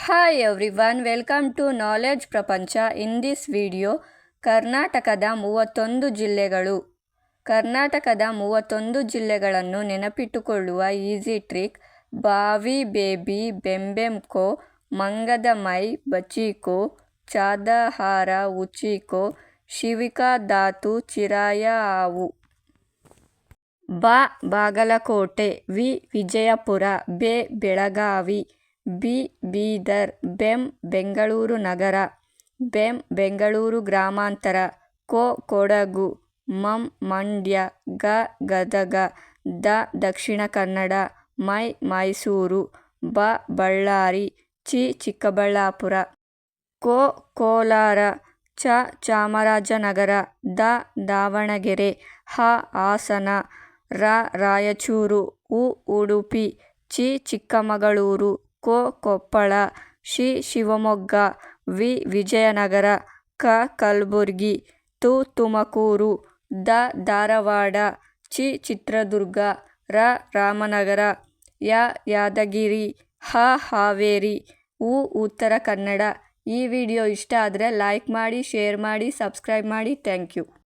Hi everyone welcome to knowledge Prapancha in this video ಕರ್ನಾಟಕದ ಮೂವತ್ತೊಂದು ಜಿಲ್ಲೆಗಳು. ಕರ್ನಾಟಕದ ಮೂವತ್ತೊಂದು ಜಿಲ್ಲೆಗಳನ್ನು ನೆನಪಿಟ್ಟುಕೊಳ್ಳುವ ಈಸಿ ಟ್ರಿಕ್ ಬಾವಿ, ಬೇಬಿ, ಬೆಂಬೆಂಕೋ ಮಂಗದ ಮೈ ಬಚೀಕೋ, ಚಾದಹಾರ, ಉಚೀಕೋ, ಶಿವಿಕಾ ಧಾತು, ಚಿರಾಯ ಆವು. ಬಾ, ಬಾಗಲಕೋಟೆ, ವಿ, ವಿಜಯಪುರ, ಬೆ, ಬೆಳಗಾವಿ. ಬಿ ಬೀದರ್, ಬೆಂ ಬೆಂಗಳೂರು ನಗರ, ಬೆಂ ಬೆಂಗಳೂರು ಗ್ರಾಮಾಂತರ, ಕೊ ಕೊಡಗು, ಮಂ ಮಂಡ್ಯ, ಗ ಗದಗ, ದ ದಕ್ಷಿಣ ಕನ್ನಡ, ಮೈ ಮೈಸೂರು, ಬ ಬಳ್ಳಾರಿ, ಚಿ ಚಿಕ್ಕಬಳ್ಳಾಪುರ, ಕೋ ಕೋಲಾರ, ಚ ಚಾಮರಾಜನಗರ, ದ ದಾವಣಗೆರೆ, ಹ ಹಾಸನ, ರ ರಾಯಚೂರು, ಉ ಉಡುಪಿ, ಚಿ ಚಿಕ್ಕಮಗಳೂರು ಕೊ ಕೊಪ್ಪಳ, ಶಿ ಶಿವಮೊಗ್ಗ, ವಿ ವಿಜಯನಗರ, ಕ ಕಲಬುರ್ಗಿ, ತು ತುಮಕೂರು, ದ ಧಾರವಾಡ, ಚಿ ಚಿತ್ರದುರ್ಗ, ರ ರಾಮನಗರ, ಯ ಯಾದಗಿರಿ, ಹ ಹಾವೇರಿ, ಉ ಉತ್ತರ ಕನ್ನಡ. ಈ ವಿಡಿಯೋ ಇಷ್ಟ ಆದರೆ ಲೈಕ್ ಮಾಡಿ, ಶೇರ್ ಮಾಡಿ, ಸಬ್ಸ್ಕ್ರೈಬ್ ಮಾಡಿ. Thank you.